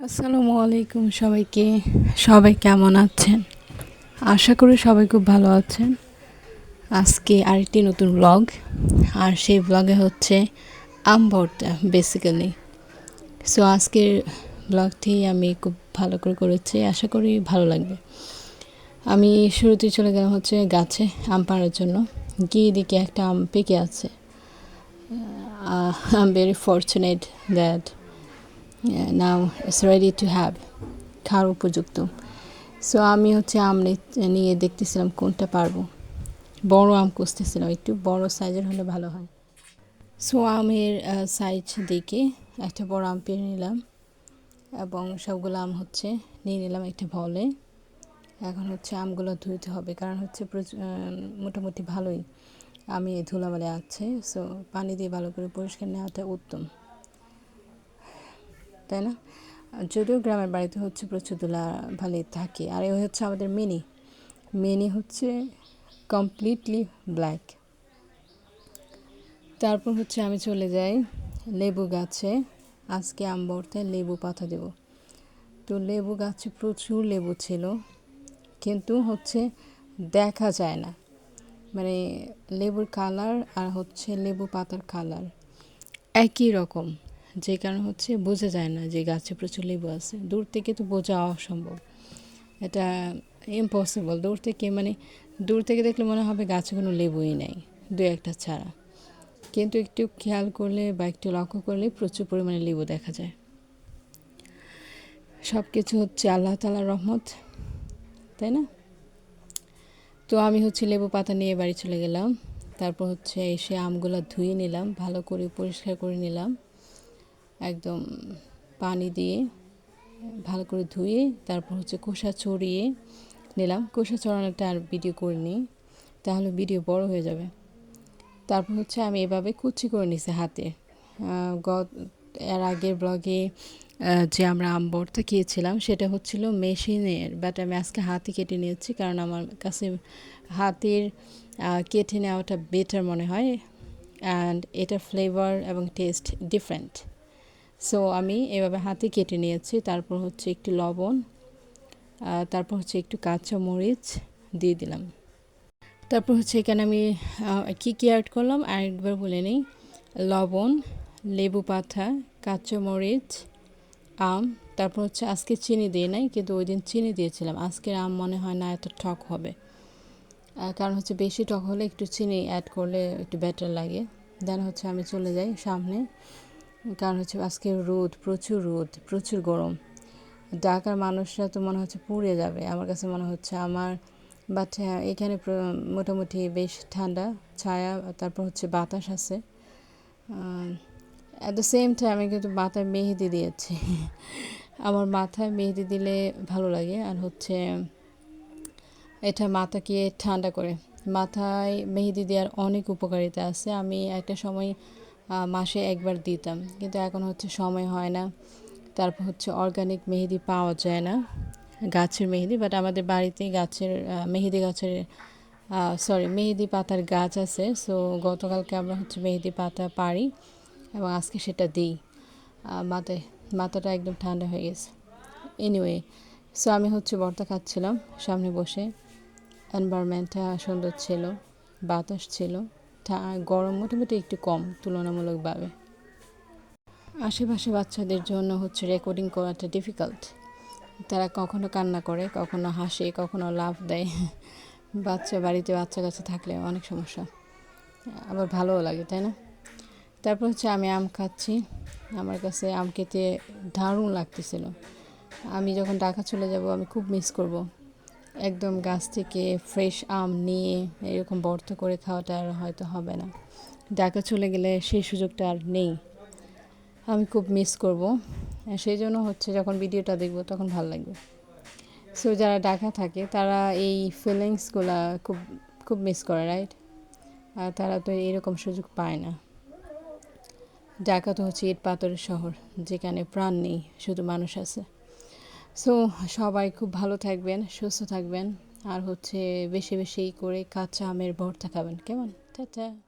আসসালামু আলাইকুম সবাইকে। সবাই কেমন আছেন? আশা করি সবাই খুব ভালো আছেন। আজকে আরেকটি নতুন ব্লগ আর সেই ব্লগে হচ্ছে আম বেসিক্যালি সো আজকের ব্লগটি আমি খুব ভালো করে করেছি। আশা করি ভালো লাগবে। আমি শুরুতেই চলে গেলাম হচ্ছে গাছে আম পাড়ার জন্য। গিয়ে দিকে একটা আম পেকে আছে। I am very fortunate that now it's ready to have খাওয়ার উপযুক্ত। সো আমি হচ্ছে আম নিয়ে দেখতেছিলাম কোনটা পারব। বড় আম খুঁজতেছিলাম একটু বড় সাইজের হলে ভালো হয়। সো আমের সাইজ দেখে একটা বড় আম পেরে নিলাম। এবং সবগুলো আম হচ্ছে নিয়ে নিলাম একটা ভলে এখন হচ্ছে আমগুলো ধুইতে হবে, কারণ হচ্ছে মোটামুটি ভালোই। আমি ধুলাবালে আছে সো পানি দিয়ে ভালো করে পরিষ্কার নেওয়াটা উত্তম। তাই না? যদিও গ্রামের বাড়িতে হচ্ছে প্রচুর ধুলা ভালোই থাকে। আর এই হচ্ছে আমাদের মিনি। মিনি হচ্ছে কমপ্লিটলি ব্ল্যাক তারপর হচ্ছে আমি চলে যাই লেবু গাছে। আজকে আম ভর্তায় লেবু পাতা দেব। তো লেবু গাছে প্রচুর লেবু ছিল। কিন্তু হচ্ছে দেখা যায় না। মানে লেবুর কালার আর হচ্ছে লেবু পাতার কালার একই রকম। যে কারণে হচ্ছে বোঝা যায় না যে গাছে প্রচুর লেবু আছে। দূর থেকে তো বোঝা অসম্ভব। এটা ইম্পসিবল দূর থেকে মানে দূর থেকে দেখলে মনে হবে গাছে কোনো লেবুই নেই, দু একটা ছাড়া। কিন্তু একটু খেয়াল করলে বা একটু লক্ষ্য করলে প্রচুর পরিমাণে লেবু দেখা যায়। সব কিছু হচ্ছে আল্লাহ তালার রহমত, তাই না? তো আমি হচ্ছে লেবু পাতা নিয়ে বাড়ি চলে গেলাম। তারপর হচ্ছে এসে আমগুলো ধুয়ে নিলাম, ভালো করে পরিষ্কার করে নিলাম। একদম পানি দিয়ে ভালো করে ধুয়ে তারপর হচ্ছে খোসা ছড়িয়ে নিলাম। খোসা ছড়ানোটা আর ভিডিও করে নিই, তাহলে ভিডিও বড় হয়ে যাবে। তারপর হচ্ছে আমি এভাবে কুচি করে নিছি হাতে। গত, এর আগের ব্লগে যে আমরা আম খেয়েছিলাম, সেটা হচ্ছিল মেশিনের বাট আমি আজকে হাতে কেটে নিয়েছি কারণ আমার কাছে হাতের কেটে নেওয়াটা বেটার মনে হয়। অ্যান্ড এটার ফ্লেভার এবং টেস্ট ডিফারেন্ট সো আমি এভাবে হাতে কেটে নিয়েছি। তারপর হচ্ছে একটু লবণ তারপর হচ্ছে একটু কাঁচা মরিচ দিয়ে দিলাম। তারপর হচ্ছে এখানে আমি কী কী অ্যাড করলাম? আরেকবার বলে নিই। লবণ, লেবু পাতা, কাঁচা মরিচ, আম, তারপর হচ্ছে আজকে চিনি দিয়ে নাই, কিন্তু ওই দিন চিনি দিয়েছিলাম। আজকের আম মনে হয় না এত টক হবে। কারণ হচ্ছে বেশি টক হলে একটু চিনি অ্যাড করলে একটু বেটার লাগে। দেন হচ্ছে আমি চলে যাই সামনে। কারণ হচ্ছে আজকে রোদ, প্রচুর রোদ, প্রচুর গরম। ঢাকার মানুষরা তো মনে হচ্ছে পুড়ে যাবে। আমার কাছে মনে হচ্ছে আমার বাট এখানে মোটামুটি বেশ ঠান্ডা, ছায়া, তারপর হচ্ছে বাতাস আছে। অ্যাট দ্য সেম টাইম আমি কিন্তু মাথায় মেহেদি দিয়েছি। আমার মাথায় মেহেদি দিলে ভালো লাগে। আর হচ্ছে এটা মাথাকে ঠান্ডা করে। মাথায় মেহেদি দেওয়ার অনেক উপকারিতা আছে। আমি একটা সময় মাসে একবার দিতাম। কিন্তু এখন হচ্ছে সময় হয় না। তারপর হচ্ছে অর্গানিক মেহেদি পাওয়া যায় না। গাছের মেহেদি বাট আমাদের বাড়িতে গাছের মেহেদি গাছের সরি মেহেদি পাতার গাছ আছে। সো গতকালকে আমরা হচ্ছে মেহেদি পাতা পারি এবং আজকে সেটা দিই। মাথায়, মাথাটা একদম ঠান্ডা হয়ে গেছে। এনিওয়ে সো আমি হচ্ছে বর্তা খাচ্ছিলাম সামনে বসে। এনভায়রনমেন্টটা সুন্দর ছিল, বাতাস ছিল। গরম মোটামুটি একটু কম, তুলনামূলকভাবে। আশেপাশে বাচ্চাদের জন্য হচ্ছে রেকর্ডিং করাটা ডিফিকাল্ট তারা কখনো কান্না করে, কখনো হাসে, কখনো লাভ দেয়। বাচ্চা, বাড়িতে বাচ্চা কাছে থাকলে অনেক সমস্যা। আবার ভালোও লাগে, তাই না? তারপর হচ্ছে আমি আম খাচ্ছি। আমার কাছে আম খেতে দারুণ লাগতেছিল। আমি যখন ঢাকা চলে যাব, আমি খুব মিস করব। একদম গাছ থেকে ফ্রেশ আম নিয়ে এরকম বর্ত করে খাওয়াটা আর হয়তো হবে না। ঢাকা চলে গেলে সেই সুযোগটা আর নেই। আমি খুব মিস করব। সেই জন্য হচ্ছে যখন ভিডিওটা দেখব তখন ভালো লাগবে। সো যারা ঢাকা থাকে, তারা এই ফিলিংসগুলা খুব খুব মিস করে রাইট আর তারা তো এরকম সুযোগ পায় না। ঢাকা তো হচ্ছে ইট পাথরের শহর, যেখানে প্রাণ নেই, শুধু মানুষ আছে। সো সবাই খুব ভালো থাকবেন, সুস্থ থাকবেন, আর হচ্ছে বেশি বেশি করে কাঁচা আমের ভর্তা খাবেন। কেমন? টাটা।